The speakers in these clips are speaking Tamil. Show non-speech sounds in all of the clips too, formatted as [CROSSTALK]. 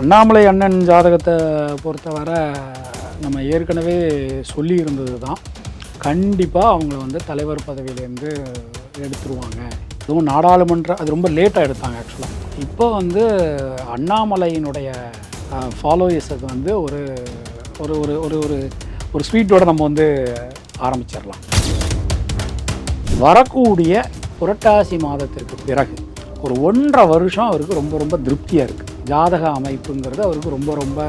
அண்ணாமலை அண்ணன் ஜாதகத்தை பொறுத்தவரை நம்ம ஏற்கனவே சொல்லி இருந்தது தான். கண்டிப்பாக அவங்கள வந்து தலைவர் பதவியிலேருந்து எடுத்துருவாங்க. அதுவும் நாடாளுமன்ற அது ரொம்ப லேட்டாக எடுத்தாங்க ஆக்சுவலாக இப்போ வந்து அண்ணாமலையினுடைய ஃபாலோயர்ஸுக்கு வந்து ஒரு ஒரு ஒரு ஒரு ஒரு ஒரு ஸ்வீட்டோட நம்ம வந்து ஆரம்பிச்சிடலாம். வரக்கூடிய புரட்டாசி மாதத்திற்கு பிறகு ஒரு ஒன்றரை வருஷம் அவருக்கு ரொம்ப ரொம்ப திருப்தியாக இருக்குது ஜாதக அமைப்புங்கிறது அவருக்கு ரொம்ப ரொம்ப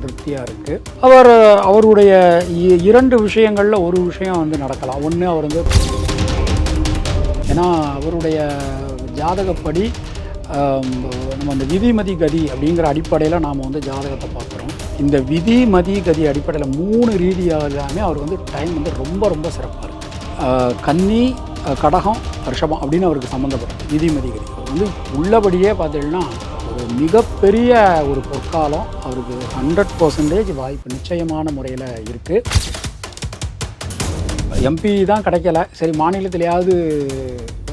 திருப்தியாக இருக்குது அவர் அவருடைய இ- இரண்டு விஷயங்களில் ஒரு விஷயம் வந்து நடக்கலாம். ஒன்று அவர் வந்து ஏன்னா அவருடைய ஜாதகப்படி நம்ம அந்த விதிமதி கதி அப்படிங்கிற அடிப்படையில் நாம் வந்து ஜாதகத்தை பார்க்குறோம். இந்த விதிமதி கதி அடிப்படையில் மூணு ரீதியாக எல்லாமே அவர் வந்து டைம் வந்து ரொம்ப ரொம்ப சிறப்பாக இருக்குது கன்னி கடகம் ரிஷபம் அப்படின்னு அவருக்கு சம்மந்தப்பட்டது விதிமதி கதி. வந்து உள்ளபடியே பார்த்தீங்கன்னா மிகப்பெரிய ஒரு பொற்காலம். அவருக்கு ஹண்ட்ரட் பர்சன்டேஜ் வாய்ப்பு நிச்சயமான முறையில் இருக்குது எம்பி தான் கிடைக்கல. சரி மாநிலத்திலேயாவது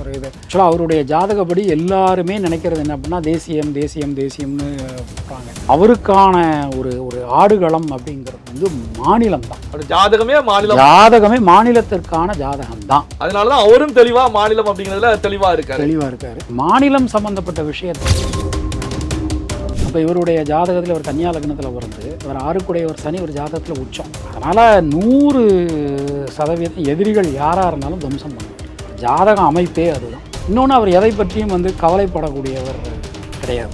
ஒரு இது. ஆக்சுவலாக அவருடைய ஜாதகப்படி எல்லாருமே நினைக்கிறது என்ன அப்படின்னா தேசியம் தேசியம் தேசியம்னு சொல்கிறாங்க அவருக்கான ஒரு ஒரு ஆடுகளம் அப்படிங்கிறது வந்து மாநிலம் தான். ஜாதகமே மாநிலம். ஜாதகமே மாநிலத்திற்கான ஜாதகம் தான். அதனாலதான் அவரும் தெளிவா மாநிலம் அப்படிங்கறதுல தெளிவா இருக்காரு. தெளிவாக இருக்காரு. மாநிலம் சம்பந்தப்பட்ட விஷயத்தை அப்போ இவருடைய ஜாதகத்தில் ஒரு கன்னியா லக்னத்தில் பிறந்து இவர் ஆறுக்குடையவர் சனி ஒரு ஜாதகத்தில் உச்சம். அதனால் நூறு சதவீதம் எதிரிகள் யாராக இருந்தாலும் துவம்சம் பண்ணுவார் ஜாதகம் அமைப்பே அதுதான். இன்னொன்று அவர் எதை பற்றியும் வந்து கவலைப்படக்கூடியவர் கிடையாது.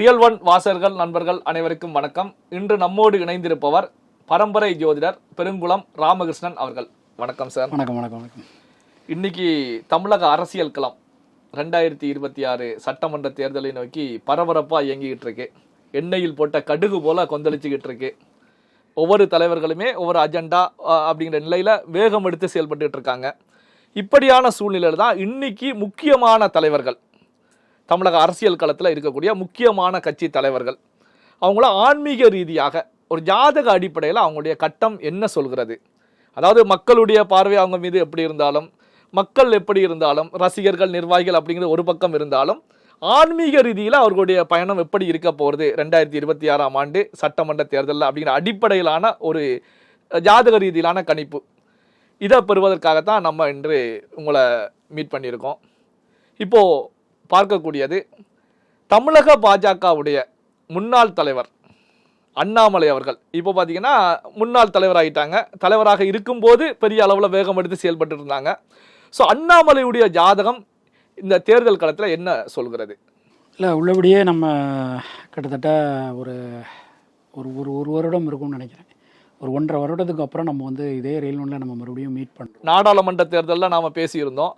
ரியல் ஒன் வாசகர்கள் நண்பர்கள் அனைவருக்கும் வணக்கம். இன்று நம்மோடு இணைந்திருப்பவர் பரம்பரை ஜோதிடர் பெருங்குளம் ராமகிருஷ்ணன் அவர்கள். வணக்கம் சார். வணக்கம் வணக்கம் வணக்கம். இன்னைக்கு தமிழக அரசியல் களம் ரெண்டாயிரத்தி இருபத்தி ஆறு சட்டமன்ற தேர்தலை நோக்கி பரபரப்பா இயங்கிக்கிட்டு இருக்கு. எண்ணெயில் போட்ட கடுகு போல கொந்தளிச்சுக்கிட்டு இருக்கு. ஒவ்வொரு தலைவர்களுமே ஒவ்வொரு அஜெண்டா அப்படிங்கிற நிலையில வேகம் எடுத்து செயல்பட்டுட்டு இருக்காங்க. இப்படியான சூழ்நிலையில தான் இன்னைக்கு முக்கியமான தலைவர்கள் தமிழக அரசியல் களத்தில் இருக்கக்கூடிய முக்கியமான கட்சி தலைவர்கள் அவங்கள ஆன்மீக ரீதியாக ஒரு ஜாதக அடிப்படையில் அவங்களுடைய கட்டம் என்ன சொல்கிறது? அதாவது மக்களுடைய பார்வை அவங்க மீது எப்படி இருந்தாலும் மக்கள் எப்படி இருந்தாலும் ரசிகர்கள் நிர்வாகிகள் அப்படிங்கிற ஒரு பக்கம் இருந்தாலும் ஆன்மீக ரீதியில் அவர்களுடைய பயணம் எப்படி இருக்க போகிறது ரெண்டாயிரத்தி இருபத்தி ஆறாம் ஆண்டு சட்டமன்ற தேர்தலில் அப்படிங்கிற அடிப்படையிலான ஒரு ஜாதக ரீதியிலான கணிப்பு. இதை பெறுவதற்காகத்தான் நம்ம இன்று உங்களை மீட் பண்ணியிருக்கோம். இப்போது பார்க்கக்கூடியது தமிழக பாஜகவுடைய முன்னாள் தலைவர் அண்ணாமலை அவர்கள். இப்போ பார்த்தீங்கன்னா முன்னாள் தலைவர் ஆகிட்டாங்க தலைவராக இருக்கும்போது பெரிய அளவில் வேகம் எடுத்து செயல்பட்டு இருந்தாங்க ஸோ அண்ணாமலையுடைய ஜாதகம் இந்த தேர்தல் களத்தில் என்ன சொல்கிறது? இல்லை உள்ளபடியே நம்ம கிட்டத்தட்ட ஒரு ஒரு ஒரு ஒரு வருடம் இருக்கும்னு நினைக்கிறேன். ஒரு ஒன்றரை வருடத்துக்கு அப்புறம் நம்ம வந்து இதே ரயில் ஒன்றில் நம்ம மறுபடியும் மீட் பண்ணுறோம் நாடாளுமன்ற தேர்தலில் நாம் பேசியிருந்தோம்.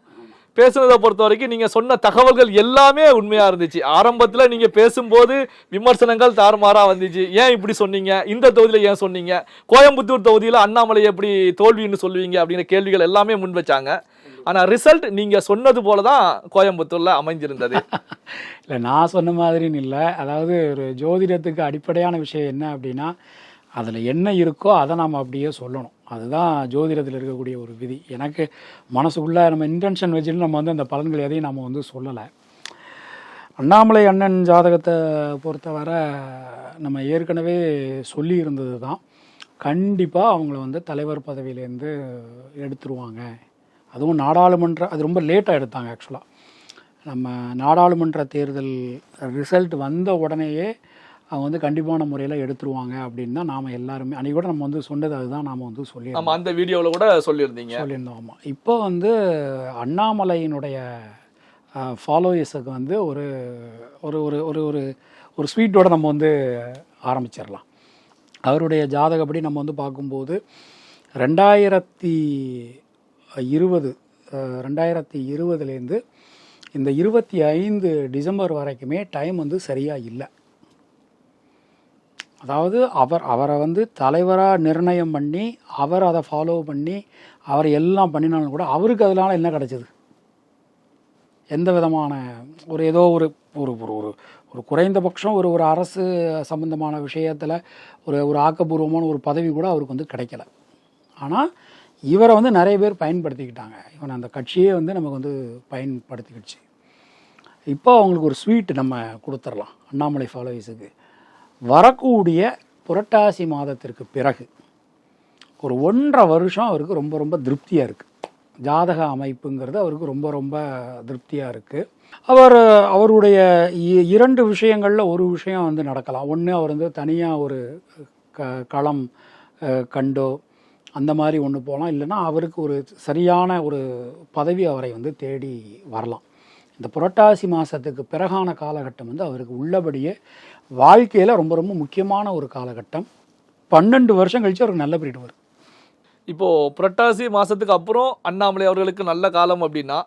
பேசுனதை பொறுத்த வரைக்கும் நீங்கள் சொன்ன தகவல்கள் எல்லாமே உண்மையாக இருந்துச்சு. ஆரம்பத்தில் நீங்கள் பேசும்போது விமர்சனங்கள் தாறுமாறாக வந்துச்சு. ஏன் இப்படி சொன்னீங்க? இந்த தொகுதியில் ஏன் சொன்னீங்க? கோயம்புத்தூர் தொகுதியில் அண்ணாமலை எப்படி தோல்வின்னு சொல்லுவீங்க அப்படிங்கிற கேள்விகள் எல்லாமே முன் வச்சாங்க. ஆனால் ரிசல்ட் நீங்கள் சொன்னது போல தான் கோயம்புத்தூரில் அமைஞ்சிருந்தது. [LAUGHS] இல்லை நான் சொன்ன மாதிரின்னு இல்லை. அதாவது ஒரு ஜோதிடத்துக்கு அடிப்படையான விஷயம் என்ன அப்படின்னா அதில் என்ன இருக்கோ அதை நாம் அப்படியே சொல்லணும். அதுதான் ஜோதிடத்தில் இருக்கக்கூடிய ஒரு விதி. எனக்கு மனசுக்குள்ளே நம்ம இன்டென்ஷன் வச்சுட்டு நம்ம வந்து அந்த பலன்கள் எதையும் நம்ம வந்து சொல்லலை. அண்ணாமலை அண்ணன் ஜாதகத்தை பொறுத்தவரை நம்ம ஏற்கனவே சொல்லி இருந்தது தான் கண்டிப்பாக அவங்கள வந்து தலைவர் பதவியிலேருந்து எடுத்துருவாங்க. அதுவும் நாடாளுமன்ற அது ரொம்ப லேட்டாக எடுத்தாங்க ஆக்சுவலாக நம்ம நாடாளுமன்ற தேர்தல் ரிசல்ட் வந்த உடனேயே அவங்க வந்து கண்டிப்பான முறையில் எடுத்துருவாங்க அப்படின்னு தான் நாம் எல்லாருமே அன்றைக்கி கூட நம்ம வந்து சொன்னது அதுதான் நாம் வந்து சொல்லி நம்ம அந்த வீடியோவில் கூட சொல்லியிருந்தீங்க. சொல்லியிருந்தோம் ஆமாம் இப்போ வந்து அண்ணாமலையினுடைய ஃபாலோயர்ஸுக்கு வந்து ஒரு ஒரு ஒரு ஒரு ஒரு ஒரு ஸ்வீட்டோட நம்ம வந்து ஆரம்பிச்சிடலாம். அவருடைய ஜாதகப்படி நம்ம வந்து பார்க்கும்போது ரெண்டாயிரத்தி இருபது ரெண்டாயிரத்தி இருபதுலேருந்து இந்த இருபத்தி ஐந்து டிசம்பர் வரைக்குமே டைம் வந்து சரியாக இல்லை. அதாவது அவர் அவரை வந்து தலைவராக நிர்ணயம் பண்ணி அவர் அதை ஃபாலோ பண்ணி அவர் எல்லாம் பண்ணினாலும் கூட அவருக்கு அதனால் என்ன கிடச்சிது? எந்த விதமான ஒரு ஏதோ ஒரு ஒரு ஒரு ஒரு ஒரு குறைந்தபட்சம் ஒரு ஒரு அரசு சம்பந்தமான விஷயத்தில் ஒரு ஒரு ஆக்கப்பூர்வமான ஒரு பதவி கூட அவருக்கு வந்து கிடைக்கல. ஆனால் இவரை வந்து நிறைய பேர் பயன்படுத்திக்கிட்டாங்க. இவன் அந்த கட்சியே வந்து நமக்கு வந்து பயன்படுத்திக்கிடுச்சு. இப்போ அவங்களுக்கு ஒரு ஸ்வீட் நம்ம கொடுத்துடலாம். அண்ணாமலை ஃபாலோவர்ஸுக்கு வரக்கூடிய புரட்டாசி மாதத்திற்கு பிறகு ஒரு ஒன்றரை வருஷம் அவருக்கு ரொம்ப ரொம்ப திருப்தியாக இருக்குது ஜாதக அமைப்புங்கிறது அவருக்கு ரொம்ப ரொம்ப திருப்தியாக இருக்குது அவர் அவருடைய இ- இரண்டு விஷயங்களில் ஒரு விஷயம் வந்து நடக்கலாம். ஒன்று அவர் வந்து தனியாக ஒரு க களம் கண்டோ அந்த மாதிரி ஒன்று போகலாம் இல்லைன்னா அவருக்கு ஒரு சரியான ஒரு பதவி அவரை வந்து தேடி வரலாம். இந்த புரட்டாசி மாதத்துக்கு பிறகான காலகட்டம் வந்து அவருக்கு உள்ளபடியே வாழ்க்கையில் ரொம்ப ரொம்ப முக்கியமான ஒரு காலகட்டம். பன்னெண்டு வருஷம் கழிச்சு அவருக்கு நல்ல பீரியட் வரும். இப்போ புரட்டாசி மாசத்துக்கு அப்புறம் அண்ணாமலை அவர்களுக்கு நல்ல காலம் அப்படின்னா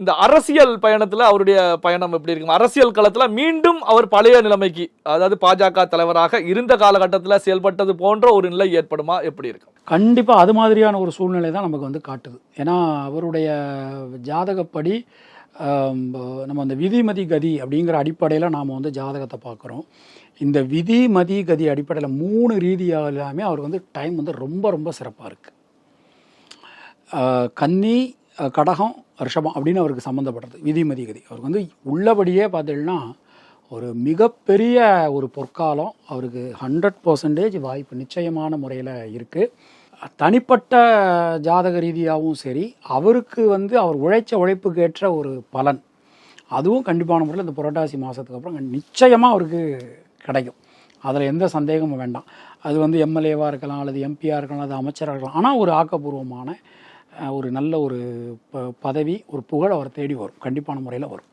இந்த அரசியல் பயணத்துல அவருடைய பயணம் எப்படி இருக்கும்? அரசியல் களத்துல மீண்டும் அவர் பழைய நிலைமைக்கு அதாவது பாஜக தலைவராக இருந்த காலகட்டத்தில் செயல்பட்டது போன்ற ஒரு நிலை ஏற்படுமா? எப்படி இருக்கும்? கண்டிப்பாக அது மாதிரியான ஒரு சூழ்நிலை தான் நமக்கு வந்து காட்டுது. ஏன்னா அவருடைய ஜாதகப்படி நம்ம அந்த விதிமதி கதி அப்படிங்கிற அடிப்படையில் நாம் வந்து ஜாதகத்தை பார்க்குறோம். இந்த விதிமதி கதி அடிப்படையில் மூணு ரீதியாக எல்லாமே அவருக்கு வந்து டைம் வந்து ரொம்ப ரொம்ப சிறப்பாக இருக்குது கன்னி கடகம் ரிஷபம் அப்படின்னு அவருக்கு சம்மந்தப்பட்டது விதிமதி கதி. அவருக்கு வந்து உள்ளபடியே பார்த்தீங்கன்னா ஒரு மிகப்பெரிய ஒரு பொற்காலம். அவருக்கு ஹண்ட்ரட் பர்சன்டேஜ் வாய்ப்பு நிச்சயமான முறையில் இருக்குது தனிப்பட்ட ஜாதக ரீதியாகவும் சரி அவருக்கு வந்து அவர் உழைச்ச உழைப்புக்கு ஏற்ற ஒரு பலன். அதுவும் கண்டிப்பான முறையில் இந்த புரட்டாசி மாதத்துக்கு அப்புறம் நிச்சயமாக அவருக்கு கிடைக்கும். அதில் எந்த சந்தேகமும் வேண்டாம். அது வந்து எம்எல்ஏவாக இருக்கலாம் அல்லது எம்பியாக இருக்கலாம் அது அமைச்சராக இருக்கலாம். ஆனால் ஒரு ஆக்கப்பூர்வமான ஒரு நல்ல ஒரு ப பதவி ஒரு புகழ் அவர் தேடி வரும். கண்டிப்பான முறையில் வரும்.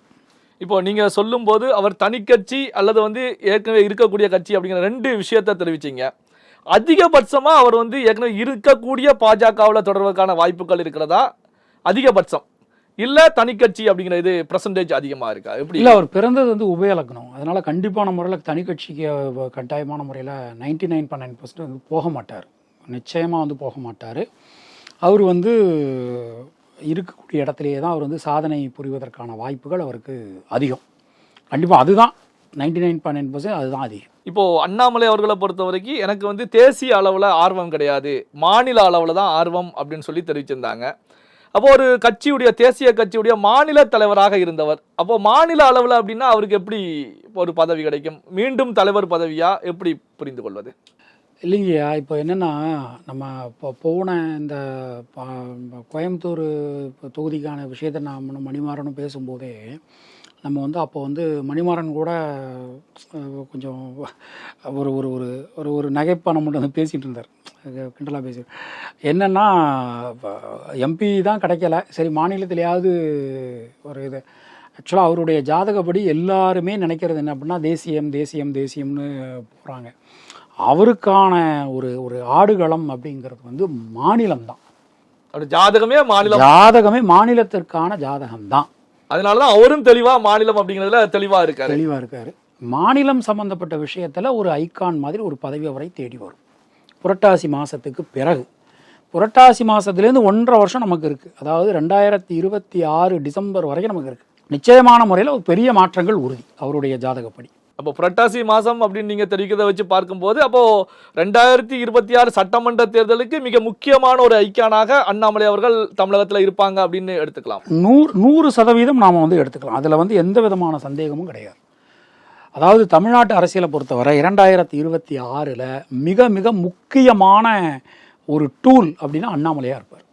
இப்போ நீங்கள் சொல்லும்போது அவர் தனி கட்சி அல்லது வந்து ஏற்கனவே இருக்கக்கூடிய கட்சி அப்படிங்கிற ரெண்டு விஷயத்த தெரிவிச்சிங்க. அதிகபட்சமாக அவர் வந்து ஏற்கனவே இருக்கக்கூடிய பாஜகவில் தொடர்வதற்கான வாய்ப்புகள் இருக்கிறதா? அதிகபட்சம். இல்ல தனிக்கட்சி அப்படிங்கிற இது பர்சன்டேஜ் அதிகமா இருக்கா? எப்படி? இல்லை அவர் பிறந்தது வந்து உபயலக்கணம். அதனால் கண்டிப்பான முறையில் தனிக்கட்சிக்கு கட்டாயமான முறையில் நைன்டி நைன் நைன் வந்து போக மாட்டார். நிச்சயமாக வந்து போக மாட்டார். அவர் வந்து இருக்கக்கூடிய இடத்துலையே தான் அவர் வந்து சாதனை புரிவதற்கான வாய்ப்புகள் அவருக்கு அதிகம். கண்டிப்பாக அதுதான். நைன்டி நைன் நைன் அதுதான் அதிகம். இப்போது அண்ணாமலை அவர்களை பொறுத்த வரைக்கும் எனக்கு வந்து தேசிய அளவில் ஆர்வம் கிடையாது. மாநில அளவில் தான் ஆர்வம் அப்படின்னு சொல்லி தெரிவிச்சிருந்தாங்க. அப்போ ஒரு கட்சியுடைய தேசிய கட்சியுடைய மாநில தலைவராக இருந்தவர். அப்போ மாநில அளவில் அப்படின்னா அவருக்கு எப்படி ஒரு பதவி கிடைக்கும்? மீண்டும் தலைவர் பதவியா எப்படி புரிந்து கொள்வது? இல்லைங்கய்யா இப்போ என்னென்னா நம்ம இப்போ போன இந்த கோயம்புத்தூர் தொகுதிக்கான விஷயத்தை நாம் மணிமாறனும் பேசும்போதே நம்ம வந்து அப்போ வந்து மணிமாறன் கூட கொஞ்சம் ஒரு ஒரு ஒரு ஒரு ஒரு நகைப்பானம் மட்டும் வந்து பேசிகிட்டு இருந்தார். கிண்டலாக பேசி என்னென்னா எம்பி தான் கிடைக்கல. சரி மாநிலத்திலேயாவது ஒரு இது. ஆக்சுவலாக அவருடைய ஜாதகப்படி எல்லாருமே நினைக்கிறது என்ன அப்படின்னா தேசியம் தேசியம் தேசியம்னு போகிறாங்க அவருக்கான ஒரு ஒரு ஆடுகளம் அப்படிங்கிறது வந்து மாநிலம் தான் அவர் ஜாதகமே மாநிலம். ஜாதகமே மாநிலத்திற்கான ஜாதகம் தான் அதனாலதான் அவரும் தெளிவாக மாநிலம் அப்படிங்கிறதுல தெளிவாக இருக்கார். தெளிவாக இருக்கார். மாநிலம் சம்பந்தப்பட்ட விஷயத்தில் ஒரு ஐகான் மாதிரி ஒரு பதவி அவரை தேடி வரும். புரட்டாசி மாதத்துக்கு பிறகு. புரட்டாசி மாதத்துலேருந்து ஒன்றரை வருஷம் நமக்கு இருக்குது அதாவது ரெண்டாயிரத்தி இருபத்தி ஆறு டிசம்பர் வரைக்கும் நமக்கு இருக்குது நிச்சயமான முறையில் ஒரு பெரிய மாற்றங்கள் உறுதி. அவருடைய ஜாதகப்படி. அப்போ புரட்டாசி மாசம் அப்படின்னு நீங்க தெரிவிக்கிறத வச்சு பார்க்கும்போது அப்போ ரெண்டாயிரத்தி இருபத்தி ஆறு சட்டமன்ற தேர்தலுக்கு மிக முக்கியமான ஒரு ஐக்கியானாக அண்ணாமலை அவர்கள் தமிழகத்துல இருப்பாங்க அப்படின்னு எடுத்துக்கலாம். நூறு நூறு சதவீதம் நாம் வந்து எடுத்துக்கலாம். அதில் வந்து எந்த விதமான சந்தேகமும் கிடையாது. அதாவது தமிழ்நாட்டு அரசியலை பொறுத்தவரை இரண்டாயிரத்தி இருபத்தி ஆறில் மிக மிக முக்கியமான ஒரு டூல் அப்படின்னா அண்ணாமலையாக இருப்பார்.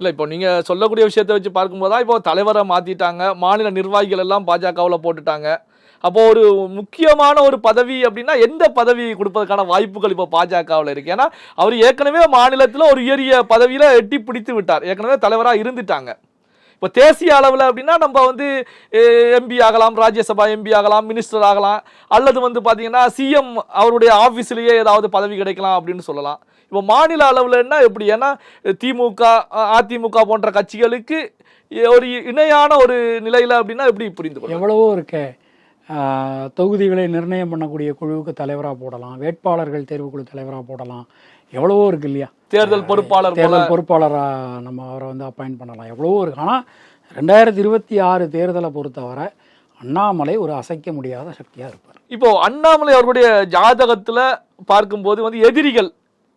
இல்ல இப்போ நீங்க சொல்லக்கூடிய விஷயத்தை வச்சு பார்க்கும்போது தான் இப்போ தலைவரை மாத்திட்டாங்க மாநில நிர்வாகிகள் எல்லாம் பாஜகவில் போட்டுட்டாங்க. அப்போ ஒரு முக்கியமான ஒரு பதவி அப்படின்னா எந்த பதவி கொடுப்பதற்கான வாய்ப்புகள் இப்போ பாஜகவில் இருக்கு? ஏன்னா அவர் ஏற்கனவே மாநிலத்தில் ஒரு உயரிய பதவியில் எட்டி பிடித்து விட்டார். ஏற்கனவே தலைவராக இருந்துட்டாங்க. இப்போ தேசிய அளவில் அப்படின்னா நம்ம வந்து எம்பி ஆகலாம் ராஜ்யசபா எம்பி ஆகலாம் மினிஸ்டர் ஆகலாம். அல்லது வந்து பார்த்தீங்கன்னா சிஎம் அவருடைய ஆஃபீஸ்லேயே ஏதாவது பதவி கிடைக்கலாம் அப்படின்னு சொல்லலாம். இப்போ மாநில அளவில்னா எப்படி? ஏன்னா திமுக அதிமுக போன்ற கட்சிகளுக்கு ஒரு இணையான ஒரு நிலையில் அப்படின்னா எப்படி புரிந்து எவ்வளவோ இருக்கு. தொகுதிகளை நிர்ணயம் பண்ணக்கூடிய குழுவுக்கு தலைவராக போடலாம். வேட்பாளர்கள் தேர்வுக்குழு தலைவராக போடலாம். எவ்வளவோ இருக்கு இல்லையா? தேர்தல் பொறுப்பாளர் தேர்தல் பொறுப்பாளராக நம்ம அவரை வந்து அப்பாயிண்ட் பண்ணலாம். எவ்வளவோ இருக்கு. ஆனால் ரெண்டாயிரத்தி இருபத்தி ஆறு தேர்தலை பொறுத்தவரை அண்ணாமலை ஒரு அசைக்க முடியாத சக்தியாக இருப்பார். இப்போ அண்ணாமலை அவர்களுடைய ஜாதகத்துல பார்க்கும்போது வந்து எதிரிகள்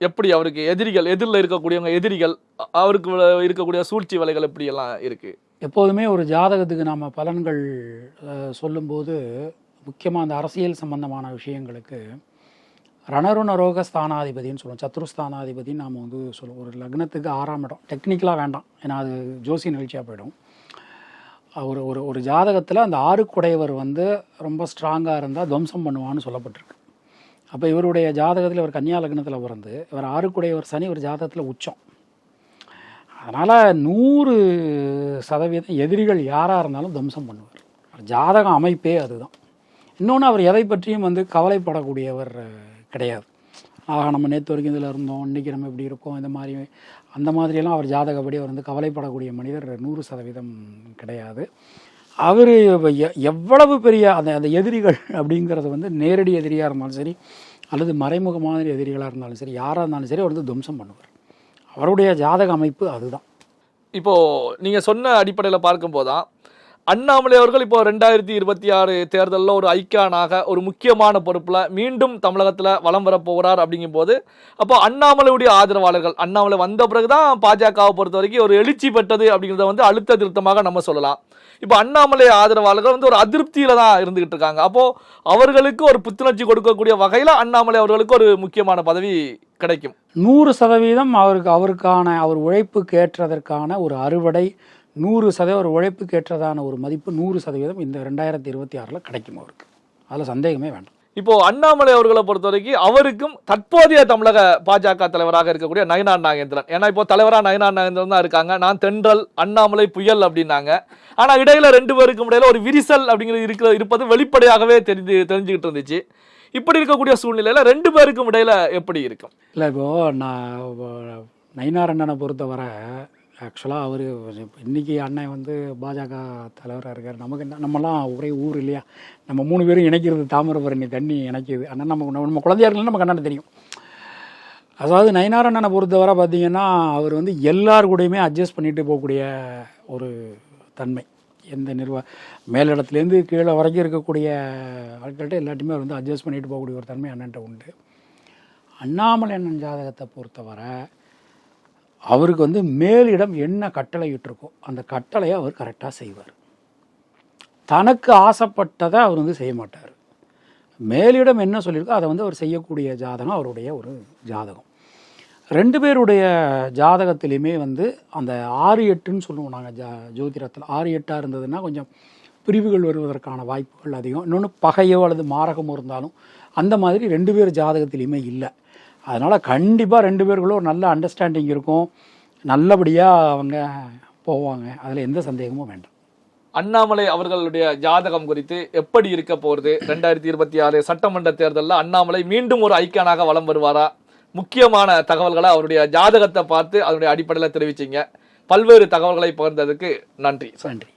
எப்படி அவருக்கு? எதிரிகள் எதிரில் இருக்கக்கூடியவங்க எதிரிகள் அவருக்கு இருக்கக்கூடிய சூழ்ச்சி வலைகள் எப்படி எல்லாம் இருக்கு? எப்போதுமே ஒரு ஜாதகத்துக்கு நாம் பலன்கள் சொல்லும்போது முக்கியமாக அந்த அரசியல் சம்பந்தமான விஷயங்களுக்கு ரணருண ரோக ஸ்தானாதிபதின்னு சொல்லுவோம். சத்ருஸ்தானாதிபதின்னு நாம் வந்து சொல்லுவோம். ஒரு லக்னத்துக்கு ஆறாம் இடம். டெக்னிக்கலாக வேண்டாம். ஏன்னா அது ஜோசி நிகழ்ச்சியாக போயிடும். ஒரு ஒரு ஒரு ஜாதகத்தில் அந்த ஆறுக்குடையவர் வந்து ரொம்ப ஸ்ட்ராங்காக இருந்தால் துவம்சம் பண்ணுவான்னு சொல்லப்பட்டிருக்கு. அப்போ இவருடைய ஜாதகத்தில் இவர் கன்னியா லக்னத்தில் பிறந்து இவர் ஆறுக்குடையவர் சனி ஒரு ஜாதகத்தில் உச்சம். அதனால் நூறு சதவீதம் எதிரிகள் யாராக இருந்தாலும் தம்சம் பண்ணுவார். ஜாதகம் அமைப்பே அதுதான். இன்னொன்று அவர் எதை பற்றியும் வந்து கவலைப்படக்கூடியவர் கிடையாது. ஆக நம்ம நேற்று வரைக்கும் இதில் இருந்தோம் இன்றைக்கி நம்ம இப்படி இருக்கோம் இந்த மாதிரி அந்த மாதிரியெல்லாம் அவர் ஜாதகப்படி அவர் வந்து கவலைப்படக்கூடிய மனிதர் நூறு சதவீதம் கிடையாது. அவர் எவ்வளவு பெரிய அந்த அந்த எதிரிகள் அப்படிங்கிறது வந்து நேரடி எதிரியாக இருந்தாலும் சரி அல்லது மறைமுகமான எதிரிகளாக இருந்தாலும் சரி யாராக இருந்தாலும் சரி அவர் வந்து துவம்சம் பண்ணுவார். அவருடைய ஜாதக அமைப்பு அதுதான். இப்போது நீங்கள் சொன்ன அடிப்படையில் பார்க்கும்போது தான் அண்ணாமலை அவர்கள் இப்போ ரெண்டாயிரத்தி இருபத்தி ஆறு தேர்தலில் ஒரு ஐக்கானாக ஒரு முக்கியமான பொறுப்பில் மீண்டும் தமிழகத்தில் வலம் வரப்போகிறார் அப்படிங்கும் அப்படிங்கும்போது அப்போ அண்ணாமலையுடைய ஆதரவாளர்கள் அண்ணாமலை வந்த பிறகு தான் பாஜகவை பொறுத்த வரைக்கும் ஒரு எழுச்சி பெற்றது அப்படிங்கிறத வந்து அழுத்த திருத்தமாக நம்ம சொல்லலாம். இப்போ அண்ணாமலை ஆதரவாளர்கள் வந்து ஒரு அதிருப்தியில் தான் இருந்துகிட்டு இருக்காங்க. அப்போது அவர்களுக்கு ஒரு புத்துணர்ச்சி கொடுக்கக்கூடிய வகையில் அண்ணாமலை அவர்களுக்கு ஒரு முக்கியமான பதவி கிடைக்கும். நூறு சதவீதம் அவருக்கு அவருக்கான அவர் உழைப்புக்கு ஏற்றதற்கான ஒரு அறுவடை நூறு சதவீதம் ஒரு உழைப்புக்கு ஏற்றதான ஒரு மதிப்பு நூறு சதவீதம் இந்த ரெண்டாயிரத்தி இருபத்தி ஆறில் கிடைக்கும் அவருக்கு. அதில் சந்தேகமே வேண்டாம். இப்போ அண்ணாமலை அவர்களை பொறுத்த வரைக்கும் அவருக்கும் தற்போதைய தமிழக பாஜக தலைவராக இருக்கக்கூடிய நயனார் நாகேந்திரன். ஏன்னா இப்போ தலைவராக நயனார் நாகேந்திரன் தான் இருக்காங்க. நான் தென்றல் அண்ணாமலை புயல் அப்படின்னாங்க. ஆனால் இடையில ரெண்டு பேருக்கும் இடையில ஒரு விரிசல் அப்படிங்கிறது இருக்கிற இருப்பது வெளிப்படையாகவே தெரிஞ்சு தெரிஞ்சுக்கிட்டு இருந்துச்சு. இப்படி இருக்கக்கூடிய சூழ்நிலையில் ரெண்டு பேருக்கும் இடையில எப்படி இருக்கும்? இல்லை இப்போது நான் வ- நயினார் அண்ணனை பொறுத்தவரை ஆக்சுவலாக அவர் இன்னைக்கு அண்ணன் வந்து பாஜக தலைவராக இருக்கார். நமக்கு என்ன நம்மலாம் ஒரே ஊர் இல்லையா? நம்ம மூணு பேரும் இணைக்கிறது தாமிரபரணி தண்ணி இணைக்கிது. அண்ணன் நம்ம நம்ம குழந்தையா இருந்தாலும் நமக்கு அண்ணன் தெரியும். அதாவது நயனார் அண்ணனை பொறுத்தவரை பார்த்தீங்கன்னா அவர் வந்து எல்லார் கூடயுமே அட்ஜஸ்ட் பண்ணிட்டு போகக்கூடிய ஒரு தன்மை. எந்த நிர்வாக மேலிடத்துலேருந்து கீழே வரைக்கும் இருக்கக்கூடிய ஆட்கள்கிட்ட எல்லாத்தையுமே அவர் வந்து அட்ஜஸ்ட் பண்ணிட்டு போகக்கூடிய ஒரு தன்மை அண்ணன்ட்ட உண்டு. அண்ணாமலை அண்ணன் ஜாதகத்தை பொறுத்தவரை அவருக்கு வந்து மேலிடம் என்ன கட்டளை இட்டிருக்கோ அந்த கட்டளையை அவர் கரெக்டாக செய்வார். தனக்கு ஆசைப்பட்டதை அவர் வந்து செய்ய மாட்டார். மேலிடம் என்ன சொல்லியிருக்கோ அதை வந்து அவர் செய்யக்கூடிய ஜாதகம் அவருடைய ஒரு ஜாதகம். ரெண்டு பேருடைய ஜாதகத்திலையுமே வந்து அந்த ஆறு எட்டுன்னு சொல்லுவோம் நாங்கள் ஜா ஜோதிடத்தில். ஆறு எட்டாக இருந்ததுன்னா கொஞ்சம் பிரிவுகள் வருவதற்கான வாய்ப்புகள் அதிகம். இன்னொன்று பகையோ அல்லது மாரகமோ இருந்தாலும் அந்த மாதிரி ரெண்டு பேர் ஜாதகத்திலையுமே இல்லை. அதனால் கண்டிப்பாக ரெண்டு பேருக்குள்ள ஒரு நல்ல அண்டர்ஸ்டாண்டிங் இருக்கும். நல்லபடியாக அவங்க போவாங்க. அதில் எந்த சந்தேகமும் வேண்டாம். அண்ணாமலை அவர்களுடைய ஜாதகம் குறித்து எப்படி இருக்க போறது ரெண்டாயிரத்தி இருபத்தி ஆறு சட்டமன்ற தேர்தலில் அண்ணாமலை மீண்டும் ஒரு ஐக்கானாக வலம் வருவாரா? முக்கியமான தகவல்களை அவருடைய ஜாதகத்தை பார்த்து அதனுடைய அடிப்படையில் தெரிவிச்சீங்க. பல்வேறு தகவல்களை பகிர்ந்ததுக்கு நன்றி. நன்றி.